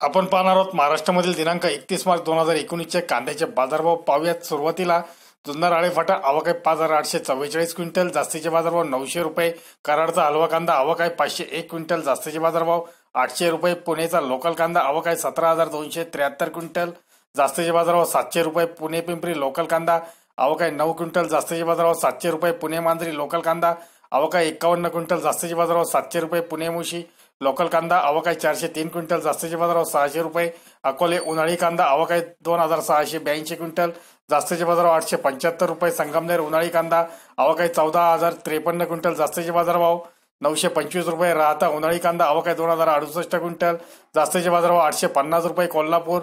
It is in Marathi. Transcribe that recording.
आपण पाहणार आहोत महाराष्ट्रामधील दिनांक एकतीस मार्च दोन हजार एकोणीसचे कांद्याचे बाजारभाव. पाहूयात सुरुवातीला जुन्नर आळेफाटा आवक आहे पाच हजार आठशे चव्वेचाळीस क्विंटल जास्तीचे बाजारभाव नऊशे रुपये. कराडचा हलवा कांदा आवक आहे पाचशे एक क्विंटल जास्तीचे बाजारभाव आठशे रुपये. पुणेचा लोकल कांदा आवक आहे सतरा हजार दोनशे त्र्याहत्तर क्विंटल जास्तीचे बाजारभाव सातशे रुपये. पुणे पिंपरी लोकल कांदा आवक आहे नऊ क्विंटल जास्तीचे बाजारभाव सातशे रुपये. पुणे मांजरी लोकल कांदा आवक आहे एकावन्न क्विंटल जास्तीचे बाजारभाव सातशे रुपये. पुणे मुशी लोकल कांदा अवकाळी चारशे तीन क्विंटल जास्तीचे बाजारभाव सहाशे रुपये. अकोले उन्हाळी कांदा अवकाळी दोन हजार सहाशे ब्याऐंशी क्विंटल जास्तीचे बाजारभाव आठशे पंच्याहत्तर रुपये. संगमनेर उन्हाळी कांदा अवकाळी चौदा हजार त्रेपन्न क्विंटल जास्तीचे बाजारभाव नऊशे पंचवीस रुपये. राहता उन्हाळी कांदा अवकाळी दोन हजार अडुसष्ट क्विंटल जास्तीचे बाजारभाव आठशे पन्नास रुपये. कोल्हापूर